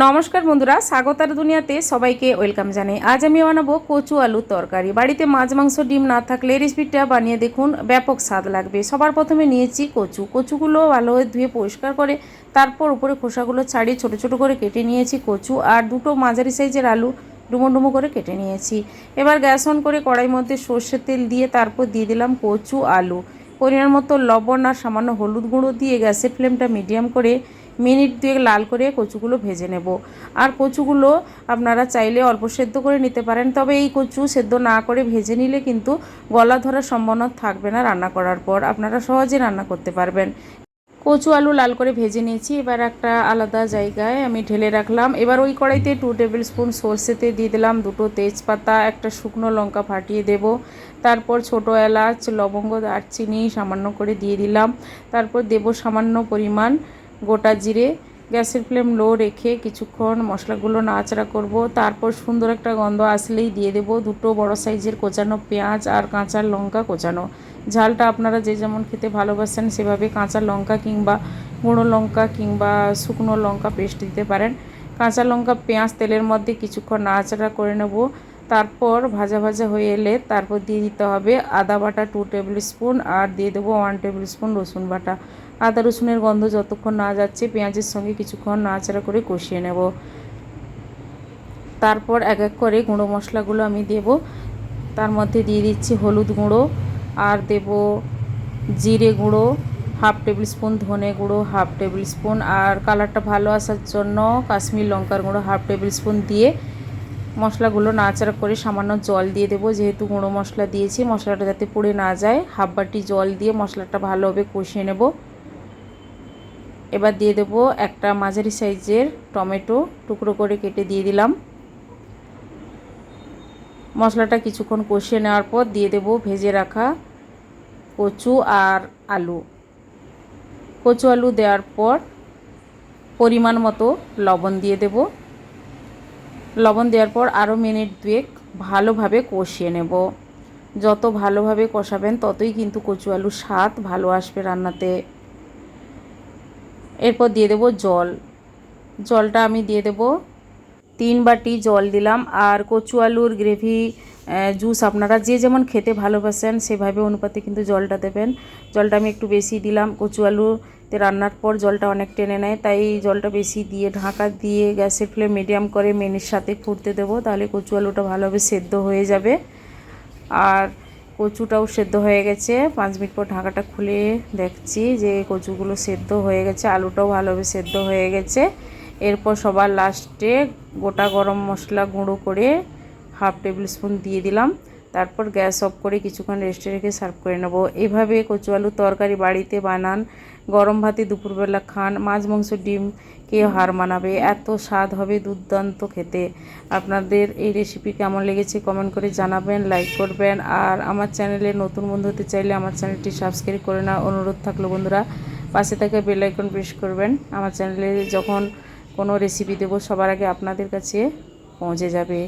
নমস্কার বন্ধুরা, স্বাগতার দুনিয়াতে সবাইকে ওয়েলকাম জানাই। আজ আমি বানাবো কচু আলুর তরকারি। বাড়িতে মাছ, মাংস, ডিম না থাকলে রেসিপিটা বানিয়ে দেখুন, ব্যাপক স্বাদ লাগবে। সবার প্রথমে নিয়েছি কচু। কচুগুলো ভালো হয়ে ধুয়ে পরিষ্কার করে তারপর উপরে খোসাগুলো ছাড়িয়ে ছোট ছোট করে কেটে নিয়েছি কচু আর দুটো মাঝারি সাইজের আলু ডুমো ডুমো করে কেটে নিয়েছি। এবার গ্যাস অন করে কড়াই মধ্যে সর্ষের তেল দিয়ে তারপর দিয়ে দিলাম কচু আলু। পরিমাণ মতো লবণ আর সামান্য হলুদ গুঁড়ো দিয়ে গ্যাসের ফ্লেমটা মিডিয়াম করে মিনিট দুয়েক লাল করে কচুগুলো ভেজে নেব। আর কচুগুলো আপনারা চাইলে অল্প সেদ্ধ করে নিতে পারেন। তবে এই কচু সেদ্ধ না করে ভেজে নিলে কিন্তু গলা ধরার সম্ভাবনা থাকবে না রান্না করার পর। আপনারা সহজে রান্না করতে পারবেন। কচু আলু লাল করে ভেজে নিয়েছি। এবার একটা আলাদা জায়গায় আমি ঢেলে রাখলাম। এবার ওই কড়াইতে টু টেবিল স্পুন সর্ষেতে দিয়ে দিলাম দুটো তেজপাতা, একটা শুকনো লঙ্কা ফাটিয়ে দেব। তারপর ছোট এলাচ, লবঙ্গ, দারচিনি সামান্য করে দিয়ে দিলাম। তারপর দেব সামান্য পরিমাণ গোটা জিরে, গ্যাসের ফ্লেম লো রেখে কিছুক্ষণ মশলাগুলো নাড়াচাড়া করব। তারপর সুন্দর একটা গন্ধ আসলেই দিয়ে দেব। দুটো বড় সাইজের কোচানো পেঁয়াজ আর কাঁচা লঙ্কা কোচানো। ঝালটা আপনারা যে যেমন খেতে ভালোবাসেন সেভাবে কাঁচা লঙ্কা কিংবা গুঁড়ো লঙ্কা কিংবা শুকনো লঙ্কা পেস্ট দিতে পারেন। কাঁচা লঙ্কা পেঁয়াজ তেলের মধ্যে কিছুক্ষণ নাড়াচাড়া করে নেব। তারপর ভাজা ভাজা হয়ে এলে তারপর দিয়ে দিতে হবে আদা বাটা টু টেবিল স্পুন আর দিয়ে দেবো ওয়ান টেবিল স্পুন রসুন বাটা। আদা রসুনের গন্ধ যতক্ষণ না যাচ্ছে পেঁয়াজের সঙ্গে কিছুক্ষণ নাড়াচাড়া করে কষিয়ে নেব। তারপর এক এক করে গুঁড়ো মশলাগুলো আমি দেব। তার মধ্যে দিয়ে দিচ্ছি হলুদ গুঁড়ো আর দেব জিরে গুঁড়ো হাফ টেবিল স্পুন ধনে গুঁড়ো হাফ টেবিল স্পুন আর কালারটা ভালো আসার জন্য কাশ্মীর লঙ্কার গুঁড়ো হাফ টেবিল স্পুন দিয়ে মশলাগুলো নাড়াচাড়া করে সামান্য জল দিয়ে দেবো। যেহেতু গুঁড়ো মশলা দিয়েছি, মশলাটা যাতে পুড়ে না যায়, হাফ বাটি জল দিয়ে মশলাটা ভালোভাবে কষিয়ে নেব। এবার দিয়ে দেবো একটা মাঝারি সাইজের টমেটো, টুকরো করে কেটে দিয়ে দিলাম। মশলাটা কিছুক্ষণ কষিয়ে নেওয়ার পর দিয়ে দেব ভেজে রাখা কচু আর আলু। কচু আলু দেওয়ার পর পরিমাণ মতো লবণ দিয়ে দেব। লবণ দেওয়ার পর আরও মিনিট দুয়েক ভালোভাবে কষিয়ে নেব। যত ভালোভাবে কষাবেন ততই কিন্তু কচু আলুর স্বাদ ভালো আসবে রান্নাতে। এরপর দিয়ে দেব জল। জলটা আমি দিয়ে দেব। তিন বাটি জল দিলাম আর কচু আলুর গ্রেভি জুস আপনারা যে যেমন খেতে ভালোবাসেন, সেভাবে অনুপাতে কিন্তু জলটা দেবেন। জলটা আমি একটু বেশি দিলাম। কচু আলুতে রান্নার পর জলটা অনেক টেনে নেয়, তাই জলটা বেশি দিয়ে, ঢাকা দিয়ে গ্যাসের ফ্লেম মিডিয়াম করে মেনের সাথে ফুটতে দেবো, তাহলে কচু আলুটা ভালোভাবে সেদ্ধ হয়ে যাবে। আর কচুটাও সেদ্ধ হয়ে গেছে। পাঁচ মিনিট পর ঢাকাটা খুলে দেখছি যে কচুগুলো সেদ্ধ হয়ে গেছে, আলুটাও ভালোভাবে সেদ্ধ হয়ে গেছে। এরপর সবার লাস্টে গোটা গরম মশলা গুঁড়ো করে হাফ টেবিল স্পুন দিয়ে দিলাম। তারপর গ্যাস অফ করে কিছুক্ষণ রেস্টে রেখে সার্ভ করে নেব। এভাবে কচু আলুর তরকারি বাড়িতে বানান, গরম ভাতে দুপুরবেলা খান, মাছ, মাংস, ডিম কে হার মানাবে। এত স্বাদ হবে দুর্দান্ত খেতে। আপনাদের এই রেসিপি কেমন লেগেছে কমেন্ট করে জানাবেন লাইক করবেন। আর আমার চ্যানেলে নতুন বন্ধু হতে চাইলে আমার চ্যানেলটি সাবস্ক্রাইব করে না অনুরোধ থাকল বন্ধুরা। পাশে থেকে বেল আইকন প্রেস করবেন। আমার চ্যানেলে যখন কোনো রেসিপি দেবো সবার আগে আপনাদের কাছে পৌঁছে যাবে।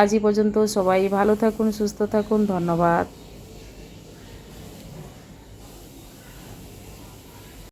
আজই পর্যন্ত সবাই ভালো থাকুন সুস্থ থাকুন। ধন্যবাদ।